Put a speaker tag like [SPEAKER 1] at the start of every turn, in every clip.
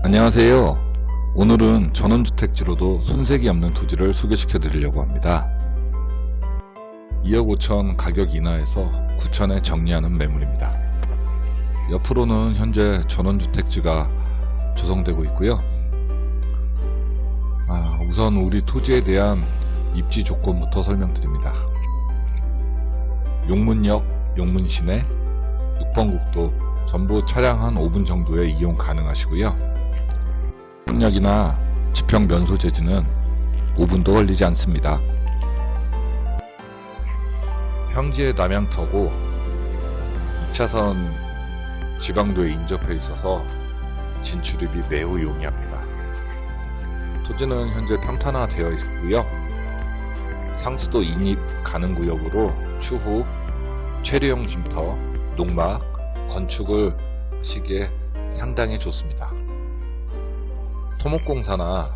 [SPEAKER 1] 안녕하세요. 오늘은 전원주택지로도 손색이 없는 토지를 소개시켜 드리려고 합니다. 2억 5천 가격 인하에서 9천에 정리하는 매물입니다. 옆으로는 현재 전원주택지가 조성되고 있고요. 아, 우선 우리 토지에 대한 입지 조건부터 설명드립니다. 용문역, 용문시내, 6번 국도 전부 차량 한 5분 정도에 이용 가능하시고요. 협력이나 지평 면소 재지는 5분도 걸리지 않습니다. 평지의 남양터고 2차선 지방도에 인접해 있어서 진출입이 매우 용이합니다. 토지는 현재 평탄화되어 있고요. 상수도 인입 가능 구역으로 추후 체류용 쉼터, 농막, 건축을 하시기에 상당히 좋습니다. 토목공사나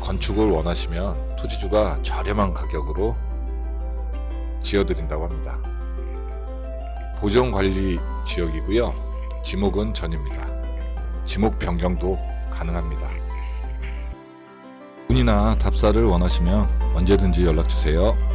[SPEAKER 1] 건축을 원하시면 토지주가 저렴한 가격으로 지어드린다고 합니다. 보정관리 지역이고요. 지목은 전입니다. 지목 변경도 가능합니다. 문의나 답사를 원하시면 언제든지 연락주세요.